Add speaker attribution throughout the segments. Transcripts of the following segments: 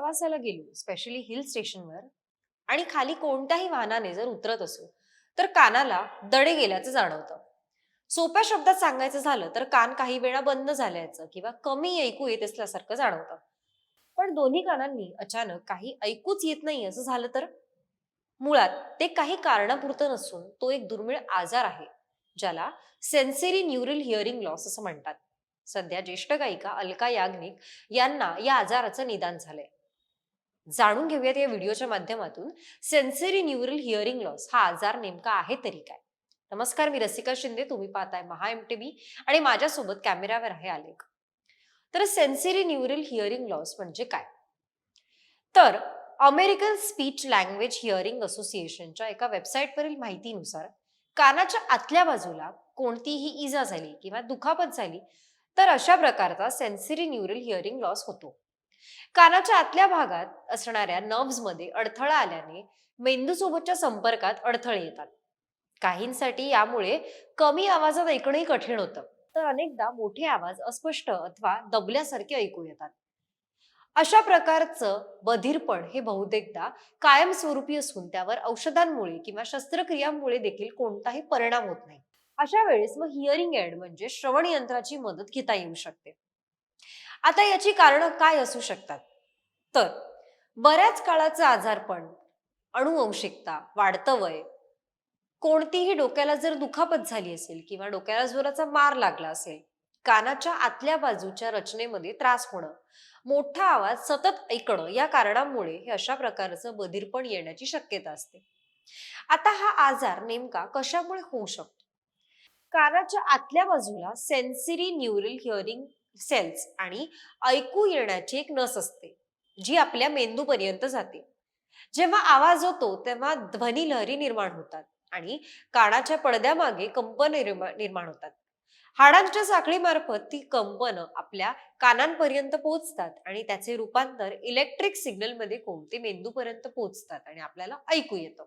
Speaker 1: प्रवासाला गेलो specially hill स्टेशनवर आणि खाली कोणत्याही वाहनाने जर उतरत असो तर कानाला दडे गेल्याचं जाणवतं. सोप्या शब्दात सांगायचं झालं तर कान काही वेळा बंद झाल्याचं किंवा कमी ऐकू येत असल्यासारखं जाणवतं. पण दोन्ही कानांनी अचानक काही ऐकूच येत नाही असं झालं तर? मुळात ते काही कारणापुरतं नसून तो एक दुर्मिळ आजार आहे ज्याला सेन्सरी न्यूरल हिअरिंग लॉस असं म्हणतात. सध्या ज्येष्ठ गायिका अलका याग्निक यांना या आजाराचं निदान झालंय. जाणून घेऊयात या व्हिडिओच्या माध्यमातून. सेन्सरी न्यूरल हिअरिंग लॉस हा आजार नेमका आहे तरी काय? नमस्कार मी रसिका शिंदे. तुम्ही पाहताय महा एम टी बी आणि माझ्यासोबत कॅमेरावर आहे आलेख. तर सेन्सरी न्यूरल हिअरिंग लॉस म्हणजे काय? तर अमेरिकन स्पीच लँग्वेज हिअरिंग असोसिएशनच्या एका वेबसाईटवरील माहितीनुसार कानाच्या आतल्या बाजूला कोणतीही इजा झाली किंवा दुखापत झाली तर अशा प्रकारचा सेन्सरी न्यूरल हिअरिंग लॉस होतो. कानाच्या आतल्या भागात असणाऱ्या नर्व्समध्ये अडथळा आल्याने मेंदूसोबतच्या संपर्कात अडथळे येतात. काहींसाठी यामुळे कमी आवाजात ऐकणंही कठीण होतं. तर अनेकदा मोठे आवाज अस्पष्ट अथवा दबल्यासारखे ऐकू येतात. अशा प्रकारचं बधिरपण हे बहुतेकदा कायमस्वरूपी असून त्यावर औषधांमुळे किंवा शस्त्रक्रियांमुळे देखील कोणताही परिणाम होत नाही. अशा वेळेस मग हिअरिंग एड म्हणजे श्रवण यंत्राची मदत घेता येऊ शकते. आता याची कारणं काय असू शकतात? तर बऱ्याच काळाचं आजारपण अणुवंशिकता वाढतं वय कोणतीही डोक्याला जर दुखापत झाली असेल किंवा डोक्याला जोराचा मार लागला असेल कानाच्या आतल्या बाजूच्या रचनेमध्ये त्रास होणं मोठा आवाज सतत ऐकणं या कारणामुळे हे अशा प्रकारचं बधिरपण येण्याची शक्यता असते. आता हा आजार नेमका कशामुळे होऊ शकतो? कानाच्या आतल्या बाजूला सेन्सरी न्यूरल हिअरिंग सेल्स आणि ऐकू येण्याची एक नस असते जी आपल्या मेंदूपर्यंत जाते. जेव्हा आवाज होतो तेव्हा ध्वनी लहरी निर्माण होतात आणि कानाच्या पडद्यामागे कंपन निर्माण होतात. हाडांच्या साखळीमार्फत ती कंपन आपल्या कानांपर्यंत पोहोचतात आणि त्याचे रूपांतर इलेक्ट्रिक सिग्नलमध्ये कोणते मेंदूपर्यंत पोहोचतात आणि आपल्याला ऐकू येतं.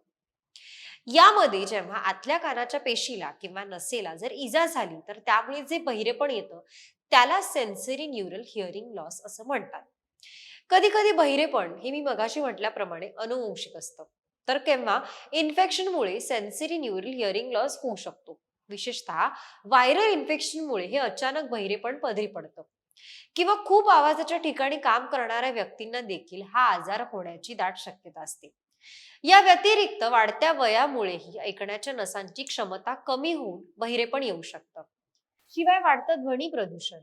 Speaker 1: यामध्ये जेव्हा आतल्या कानाच्या पेशीला किंवा नसेला जर इजा झाली तर त्यामुळे जे बहिरेपण येतं त्याला सेन्सरी न्यूरल हिअरिंग लॉस असं म्हणतात. कधी कधी बहिरेपण हे मी मगाशी म्हटल्याप्रमाणे अनुवंशिक असतं. तर केव्हा इन्फेक्शनमुळे सेन्सरी न्यूरल हिअरिंग लॉस होऊ शकतो. विशेषतः व्हायरल इन्फेक्शनमुळे हे अचानक बहिरेपण पदरी पडतं. किंवा खूप आवाजाच्या ठिकाणी काम करणाऱ्या व्यक्तींना देखील हा आजार होण्याची दाट शक्यता असते. या व्यतिरिक्त वाढत्या वयामुळेही ऐकण्याच्या नसांची क्षमता कमी होऊन बहिरेपण येऊ शकतं. शिवाय वाढतं ध्वनी प्रदूषण.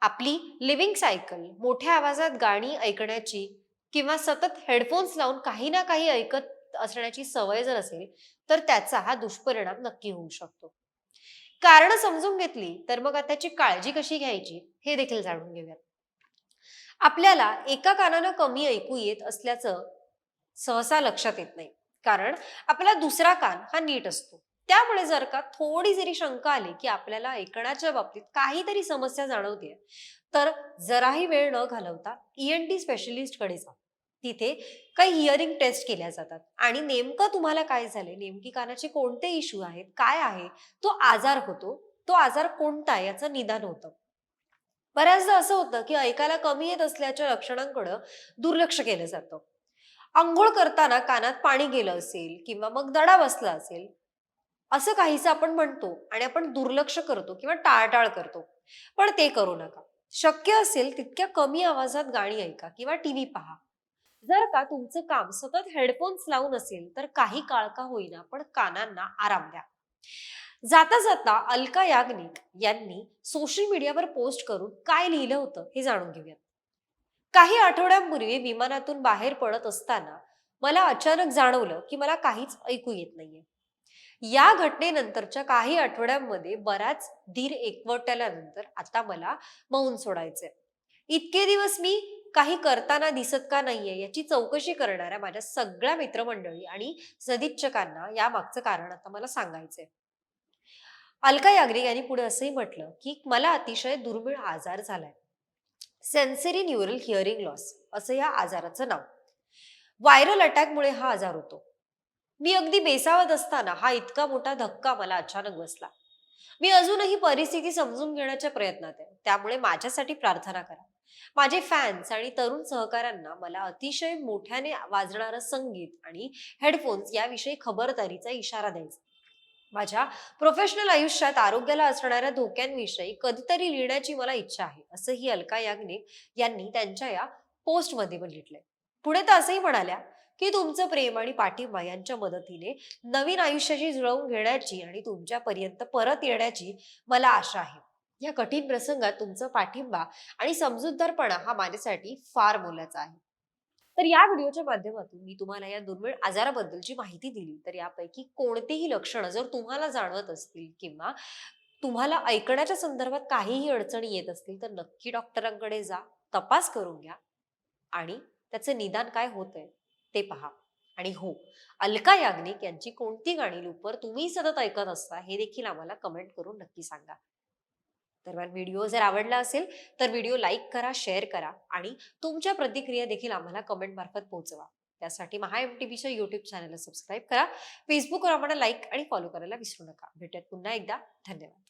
Speaker 1: आपली लिव्हिंग सायकल मोठ्या आवाजात गाणी ऐकण्याची किंवा सतत हेडफोन्स लावून काही ना काही ऐकत असण्याची सवय जर असेल तर त्याचा हा दुष्परिणाम नक्की होऊ शकतो. कारण समजून घेतली तर मग त्याची काळजी कशी घ्यायची हे देखील जाणून घेऊयात. आपल्याला एका कानानं कमी ऐकू येत असल्याचं सहसा लक्षात येत नाही. कारण आपला दुसरा कान हा नीट असतो. त्यामुळे जर का थोडी जरी शंका आली की आपल्याला ऐकण्याच्या बाबतीत काहीतरी समस्या जाणवते तर जराही वेळ न घालवता इएन टी स्पेशलिस्टकडे जा. तिथे काही हिअरिंग टेस्ट केल्या जातात. आणि नेमकं तुम्हाला काय झाले नेमकी कानाचे कोणते इश्यू आहेत काय आहे तो आजार होतो. तो आजार कोणता आहे याचं निदान होतं. बऱ्याचदा असं होतं की ऐकायला कमी येत असल्याच्या लक्षणांकडं दुर्लक्ष केलं जातं. आंघोळ करताना कानात पाणी गेलं असेल किंवा मग दडा बसला असेल असं काहीसं आपण म्हणतो आणि आपण दुर्लक्ष करतो किंवा टाळटाळ करतो. पण ते करू नका. शक्य असेल तितक्या कमी आवाजात गाणी ऐका किंवा टीव्ही पहा. जर का तुमचं काम सतत हेडफोन्स लावून असेल तर काही काळ का होईना पण कानांना आराम द्या. जाता जाता अलका याग्निक यांनी सोशल मीडियावर पोस्ट करून काय लिहिलं होतं हे जाणून घेऊयात. काही आठवड्यांपूर्वी विमानातून बाहेर पडत असताना मला अचानक जाणवलं की मला काहीच ऐकू येत नाहीये. या घटनेनंतरच्या काही आठवड्यांमध्ये बराच धीर एकवटल्यानंतर आता मला मौन सोडायचंय. इतके दिवस मी काही करताना दिसत का नाहीये याची चौकशी करणाऱ्या माझ्या सगळ्या मित्रमंडळी आणि सदिच्छकांना या मागचं कारण आता मला सांगायचंय. अलका याग्निक यांनी पुढे असंही म्हटलं की मला अतिशय दुर्मिळ आजार झालाय. सेन्सरी न्यूरल हिअरिंग लॉस असं या आजाराचं नाव. व्हायरल अटॅकमुळे हा आजार होतो. मी अगदी बेसावत असताना हा इतका मोठा धक्का मला अचानक बसला. मी अजूनही परिस्थिती समजून घेण्याच्या प्रयत्नात आहे. त्यामुळे माझ्यासाठी प्रार्थना करा. माझे फॅन्स आणि तरुण सहकाऱ्यांना मला अतिशय मोठ्याने वाजणारं संगीत आणि हेडफोन्स याविषयी खबरदारीचा इशारा द्यायचा. माझ्या प्रोफेशनल आयुष्यात आरोग्याला असणाऱ्या धोक्यांविषयी कधीतरी लिहिण्याची मला इच्छा आहे असंही अलका याग्निक यांनी त्यांच्या या पोस्टमध्ये म्हटलंय पुढे तर असंही म्हणाल्या की तुमचं प्रेम आणि पाठिंबा यांच्या मदतीने नवीन आयुष्याशी जुळवून घेण्याची आणि तुमच्यापर्यंत परत येण्याची मला आशा आहे. या कठीण प्रसंगात तुमचा पाठिंबा आणि समजूतदारपणा हा माझ्यासाठी फार मोलाचा आहे. तर या व्हिडिओच्या माध्यमातून मी तुम्हाला या दुर्मिळ आजाराबद्दलची माहिती दिली तर यापैकी कोणतेही लक्षणं जर तुम्हाला जाणवत असतील किंवा तुम्हाला ऐकण्याच्या संदर्भात काहीही अडचणी येत असतील तर नक्की डॉक्टरांकडे जा तपास करून घ्या आणि त्याचं निदान काय होतंय ते पहा. आणि हो अलका याग्निक यांची कोणती गाणी लूपवर तुम्ही सतत ऐकत असता हे देखील आम्हाला कमेंट करून नक्की सांगा. दरम्यान व्हिडिओ जर आवडला असेल तर व्हिडिओ लाईक करा शेअर करा आणि तुमच्या प्रतिक्रिया देखील आम्हाला कमेंट मार्फत पोहोचवा. त्यासाठी महा एम टी व्हीच्या युट्यूब चॅनलला सबस्क्राईब करा. फेसबुकवर आम्हाला लाईक आणि फॉलो करायला विसरू नका. भेटत पुन्हा एकदा. धन्यवाद.